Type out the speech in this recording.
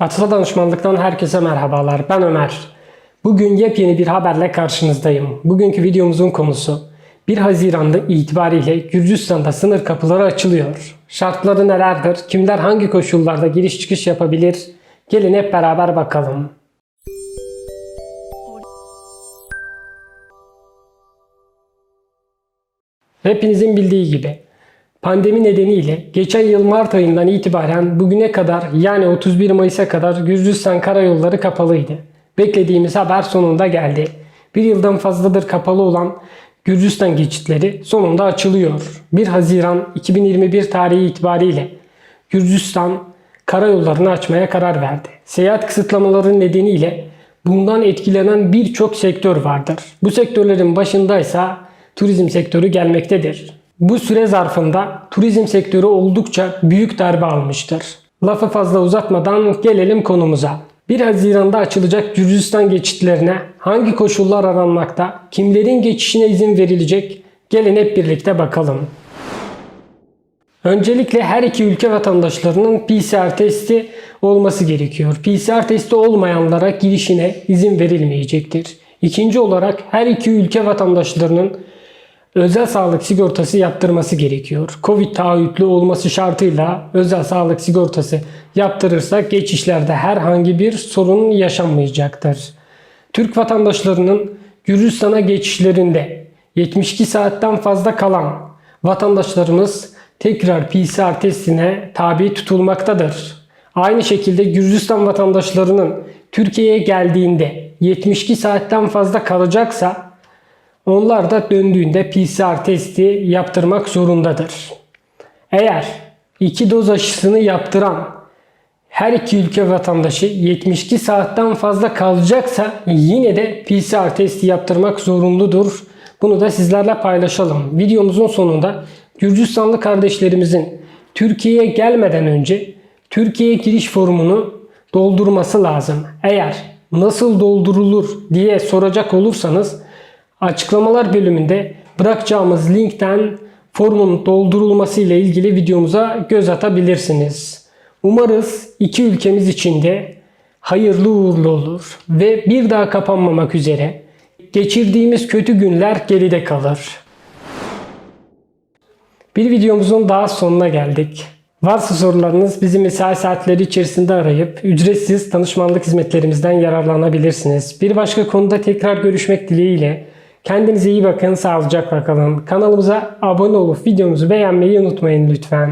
Atilla Danışmanlık'tan herkese merhabalar. Ben Ömer. Bugün yepyeni bir haberle karşınızdayım. Bugünkü videomuzun konusu 1 Haziran'da itibariyle Gürcistan'da sınır kapıları açılıyor. Şartları nelerdir? Kimler hangi koşullarda giriş çıkış yapabilir? Gelin hep beraber bakalım. Hepinizin bildiği gibi pandemi nedeniyle geçen yıl Mart ayından itibaren bugüne kadar yani 31 Mayıs'a kadar Gürcistan karayolları kapalıydı. Beklediğimiz haber sonunda geldi. Bir yıldan fazladır kapalı olan Gürcistan geçitleri sonunda açılıyor. 1 Haziran 2021 tarihi itibariyle Gürcistan karayollarını açmaya karar verdi. Seyahat kısıtlamaları nedeniyle bundan etkilenen birçok sektör vardır. Bu sektörlerin başındaysa turizm sektörü gelmektedir. Bu süre zarfında turizm sektörü oldukça büyük darbe almıştır. Lafı fazla uzatmadan gelelim konumuza. 1 Haziran'da açılacak Gürcistan geçitlerine hangi koşullar aranmakta, kimlerin geçişine izin verilecek? Gelin hep birlikte bakalım. Öncelikle her iki ülke vatandaşlarının PCR testi olması gerekiyor. PCR testi olmayanlara girişine izin verilmeyecektir. İkinci olarak her iki ülke vatandaşlarının özel sağlık sigortası yaptırması gerekiyor. Covid taahhütlü olması şartıyla özel sağlık sigortası yaptırırsak geçişlerde herhangi bir sorun yaşanmayacaktır. Türk vatandaşlarının Gürcistan'a geçişlerinde 72 saatten fazla kalan vatandaşlarımız tekrar PCR testine tabi tutulmaktadır. Aynı şekilde Gürcistan vatandaşlarının Türkiye'ye geldiğinde 72 saatten fazla kalacaksa onlar da döndüğünde PCR testi yaptırmak zorundadır. Eğer iki doz aşısını yaptıran her iki ülke vatandaşı 72 saatten fazla kalacaksa yine de PCR testi yaptırmak zorunludur. Bunu da sizlerle paylaşalım. Videomuzun sonunda Gürcistanlı kardeşlerimizin Türkiye'ye gelmeden önce Türkiye giriş formunu doldurması lazım. Eğer nasıl doldurulur diye soracak olursanız açıklamalar bölümünde bırakacağımız linkten formun doldurulması ile ilgili videomuza göz atabilirsiniz. Umarız iki ülkemiz için de hayırlı uğurlu olur ve bir daha kapanmamak üzere geçirdiğimiz kötü günler geride kalır. Bir videomuzun daha sonuna geldik. Varsa sorularınız bizi mesai saatleri içerisinde arayıp ücretsiz danışmanlık hizmetlerimizden yararlanabilirsiniz. Bir başka konuda tekrar görüşmek dileğiyle kendinize iyi bakın, sağlıcakla kalın. Kanalımıza abone olup videomuzu beğenmeyi unutmayın lütfen.